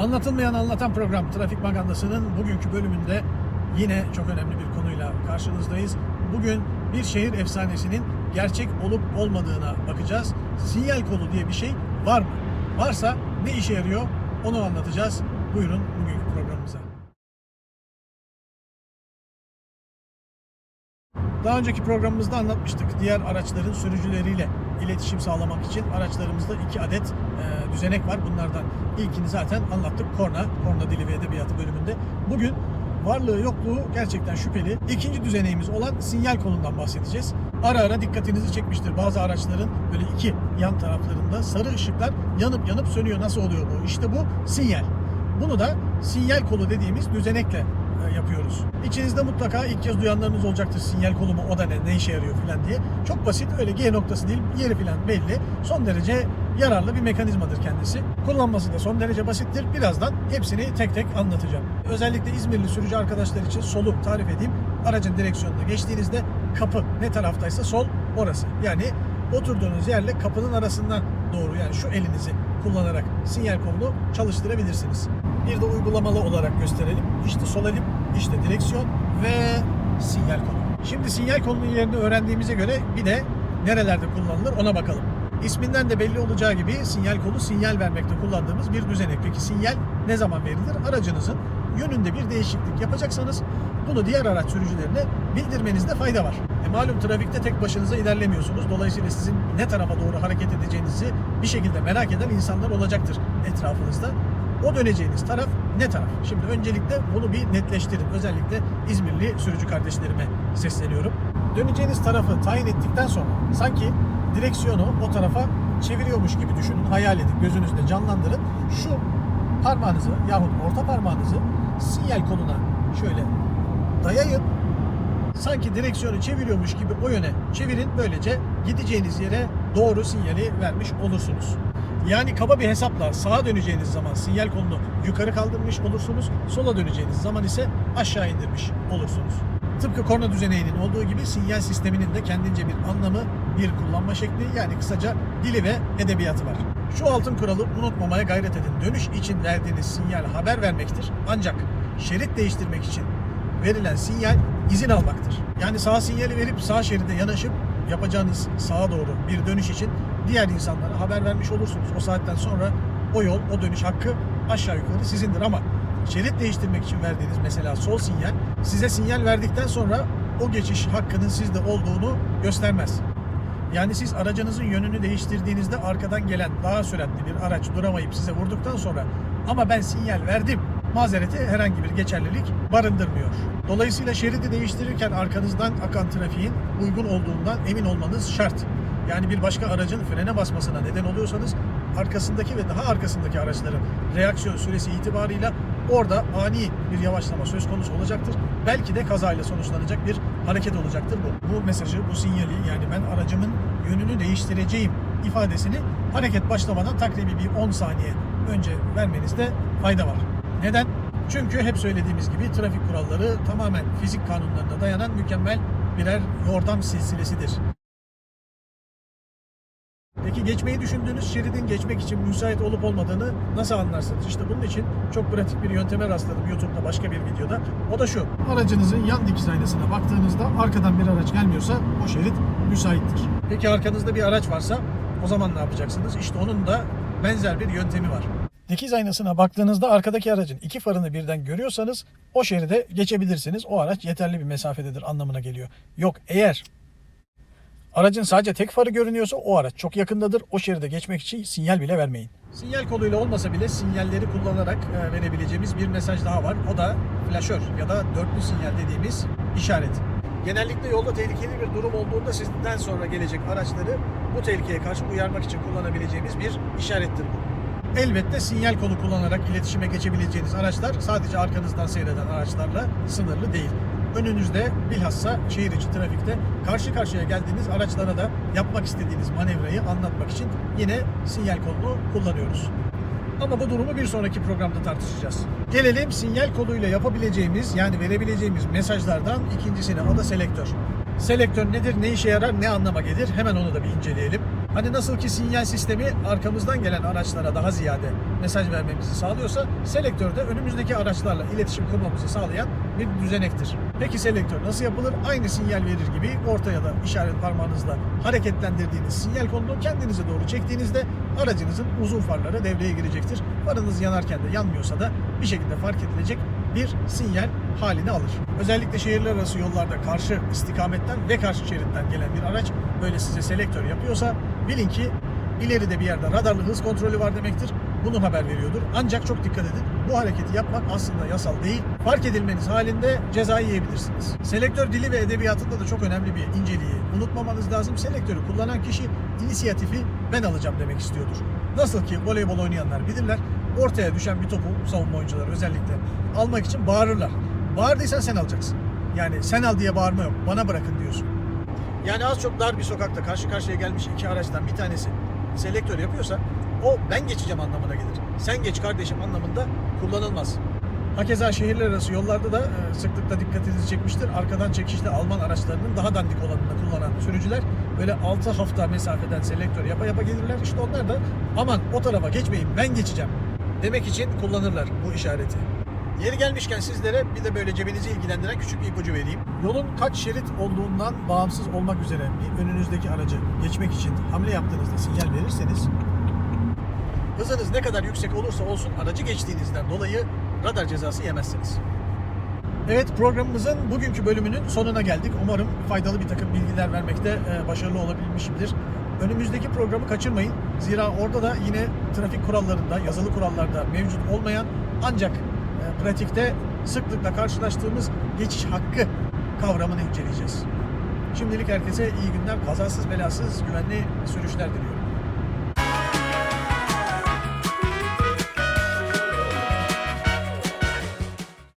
Anlatılmayan Anlatan program Trafik Magandası'nın bugünkü bölümünde yine çok önemli bir konuyla karşınızdayız. Bugün bir şehir efsanesinin gerçek olup olmadığına bakacağız. Sinyal kolu diye bir şey var mı? Varsa ne işe yarıyor onu anlatacağız. Buyurun bugünkü programımıza. Daha önceki programımızda anlatmıştık. Diğer araçların sürücüleriyle iletişim sağlamak için araçlarımızda iki adet e, düzenek var. Bunlardan ilkini zaten anlattık. Korna, korna dili ve edebiyatı bölümünde. Bugün varlığı yokluğu gerçekten şüpheli. İkinci düzeneğimiz olan sinyal kolundan bahsedeceğiz. Ara ara dikkatinizi çekmiştir. Bazı araçların böyle iki yan taraflarında sarı ışıklar yanıp yanıp sönüyor. Nasıl oluyor bu? İşte bu sinyal. Bunu da sinyal kolu dediğimiz düzenekle yapıyoruz. İçinizde mutlaka ilk kez duyanlarınız olacaktır. Sinyal kolu mu o da ne, ne işe yarıyor filan diye. Çok basit öyle G noktası değil yeri filan belli. Son derece yararlı bir mekanizmadır kendisi. Kullanması da son derece basittir. Birazdan hepsini tek tek anlatacağım. Özellikle İzmirli sürücü arkadaşlar için solu tarif edeyim. Aracın direksiyonuna geçtiğinizde kapı ne taraftaysa sol orası. Yani oturduğunuz yerle kapının arasına doğru yani şu elinizi kullanarak sinyal kolunu çalıştırabilirsiniz. Bir de uygulamalı olarak gösterelim. İşte sol elim, işte direksiyon ve sinyal kolu. Şimdi sinyal kolunun yerini öğrendiğimize göre bir de nerelerde kullanılır ona bakalım. İsminden de belli olacağı gibi sinyal kolu sinyal vermekte kullandığımız bir düzenek. Peki sinyal ne zaman verilir? Aracınızın yönünde bir değişiklik yapacaksanız bunu diğer araç sürücülerine bildirmenizde fayda var. E malum trafikte tek başınıza ilerlemiyorsunuz. Dolayısıyla sizin ne tarafa doğru hareket edeceğinizi bir şekilde merak eden insanlar olacaktır etrafınızda. O döneceğiniz taraf ne taraf? Şimdi öncelikle bunu bir netleştirin. Özellikle İzmirli sürücü kardeşlerime sesleniyorum. Döneceğiniz tarafı tayin ettikten sonra sanki direksiyonu o tarafa çeviriyormuş gibi düşünün. Hayal edin. Gözünüzde canlandırın. Şu parmağınızı yahut orta parmağınızı sinyal koluna şöyle dayayın. Sanki direksiyonu çeviriyormuş gibi o yöne çevirin. Böylece gideceğiniz yere doğru sinyali vermiş olursunuz. Yani kaba bir hesapla sağa döneceğiniz zaman sinyal kolunu yukarı kaldırmış olursunuz. Sola döneceğiniz zaman ise aşağı indirmiş olursunuz. Tıpkı korna düzeneğinin olduğu gibi sinyal sisteminin de kendince bir anlamı, bir kullanma şekli yani kısaca dili ve edebiyatı var. Şu altın kuralı unutmamaya gayret edin. Dönüş için verdiğiniz sinyal haber vermektir. Ancak şerit değiştirmek için verilen sinyal izin almaktır. Yani sağ sinyali verip sağ şeride yanaşıp yapacağınız sağa doğru bir dönüş için diğer insanlara haber vermiş olursunuz. O saatten sonra o yol, o dönüş hakkı aşağı yukarı sizindir ama şerit değiştirmek için verdiğiniz mesela sol sinyal size sinyal verdikten sonra o geçiş hakkının sizde olduğunu göstermez. Yani siz aracınızın yönünü değiştirdiğinizde arkadan gelen daha süratli bir araç duramayıp size vurduktan sonra ama ben sinyal verdim mazereti herhangi bir geçerlilik barındırmıyor. Dolayısıyla şeridi değiştirirken arkanızdan akan trafiğin uygun olduğundan emin olmanız şart. Yani bir başka aracın frene basmasına neden oluyorsanız arkasındaki ve daha arkasındaki araçların reaksiyon süresi itibarıyla orada ani bir yavaşlama söz konusu olacaktır. Belki de kazayla sonuçlanacak bir hareket olacaktır bu. Bu mesajı, bu sinyali yani ben aracımın yönünü değiştireceğim ifadesini hareket başlamadan takribi bir 10 saniye önce vermenizde fayda var. Neden? Çünkü hep söylediğimiz gibi trafik kuralları tamamen fizik kanunlarına dayanan mükemmel birer yordam silsilesidir. Peki geçmeyi düşündüğünüz şeridin geçmek için müsait olup olmadığını nasıl anlarsınız? İşte bunun için çok pratik bir yönteme rastladım YouTube'da başka bir videoda. O da şu. Aracınızın yan dikiz aynasına baktığınızda arkadan bir araç gelmiyorsa o şerit müsaittir. Peki arkanızda bir araç varsa o zaman ne yapacaksınız? İşte onun da benzer bir yöntemi var. Dikiz aynasına baktığınızda arkadaki aracın iki farını birden görüyorsanız o şeride geçebilirsiniz. O araç yeterli bir mesafededir anlamına geliyor. Yok eğer Aracın sadece tek farı görünüyorsa o araç çok yakındadır. O şeride geçmek için sinyal bile vermeyin. Sinyal koluyla olmasa bile sinyalleri kullanarak e, verebileceğimiz bir mesaj daha var. O da flaşör ya da dörtlü sinyal dediğimiz işaret. Genellikle yolda tehlikeli bir durum olduğunda sizden sonra gelecek araçları bu tehlikeye karşı uyarmak için kullanabileceğimiz bir işarettir bu. Elbette sinyal kolu kullanarak iletişime geçebileceğiniz araçlar sadece arkanızdan seyreden araçlarla sınırlı değil. Önünüzde bilhassa şehir içi trafikte karşı karşıya geldiğiniz araçlara da yapmak istediğiniz manevrayı anlatmak için yine sinyal kolunu kullanıyoruz. Ama bu durumu bir sonraki programda tartışacağız. Gelelim sinyal koluyla yapabileceğimiz yani verebileceğimiz mesajlardan ikincisine o da selektör. Selektör nedir, ne işe yarar, ne anlama gelir hemen onu da bir inceleyelim. Hani nasıl ki sinyal sistemi arkamızdan gelen araçlara daha ziyade mesaj vermemizi sağlıyorsa selektör de önümüzdeki araçlarla iletişim kurmamızı sağlayan bir düzenektir. Peki selektör nasıl yapılır? Aynı sinyal verir gibi ortaya da işaret parmağınızla hareketlendirdiğiniz sinyal konunu kendinize doğru çektiğinizde aracınızın uzun farları devreye girecektir. Farınız yanarken de yanmıyorsa da bir şekilde fark edilecek bir sinyal halini alır. Özellikle şehirler arası yollarda karşı istikametten ve karşı şeritten gelen bir araç böyle size selektör yapıyorsa bilin ki ileride bir yerde radarlı hız kontrolü var demektir. Bunun haber veriyordur. Ancak çok dikkat edin. Bu hareketi yapmak aslında yasal değil. Fark edilmeniz halinde ceza yiyebilirsiniz. Selektör dili ve edebiyatında da çok önemli bir inceliği unutmamanız lazım. Selektörü kullanan kişi inisiyatifi ben alacağım demek istiyordur. Nasıl ki voleybol oynayanlar bilirler. Ortaya düşen bir topu savunma oyuncuları özellikle almak için bağırırlar. Bağırdıysan sen alacaksın. Yani sen al diye bağırma yok. Bana bırakın diyorsun. Yani az çok dar bir sokakta karşı karşıya gelmiş iki araçtan bir tanesi selektör yapıyorsa o ben geçeceğim anlamına gelir. Sen geç kardeşim anlamında kullanılmaz. Hakeza şehirler arası yollarda da e, sıklıkla dikkatinizi çekmiştir. Arkadan çekişli Alman araçlarının daha dandik olanını kullanan sürücüler böyle 6 hafta mesafeden selektör yapa yapa gelirler. İşte onlar da aman o tarafa geçmeyin ben geçeceğim demek için kullanırlar bu işareti. Yeri gelmişken sizlere bir de böyle cebinizi ilgilendiren küçük bir ipucu vereyim. Yolun kaç şerit olduğundan bağımsız olmak üzere bir önünüzdeki aracı geçmek için hamle yaptığınızda sinyal verirseniz hızınız ne kadar yüksek olursa olsun aracı geçtiğinizden dolayı radar cezası yemezsiniz. Evet programımızın bugünkü bölümünün sonuna geldik. Umarım faydalı bir takım bilgiler vermekte e, başarılı olabilmişimdir. Önümüzdeki programı kaçırmayın. Zira orada da yine trafik kurallarında, yazılı kurallarda mevcut olmayan ancak pratikte sıklıkla karşılaştığımız geçiş hakkı kavramını inceleyeceğiz. Şimdilik herkese iyi günler, kazasız belasız güvenli sürüşler diliyorum.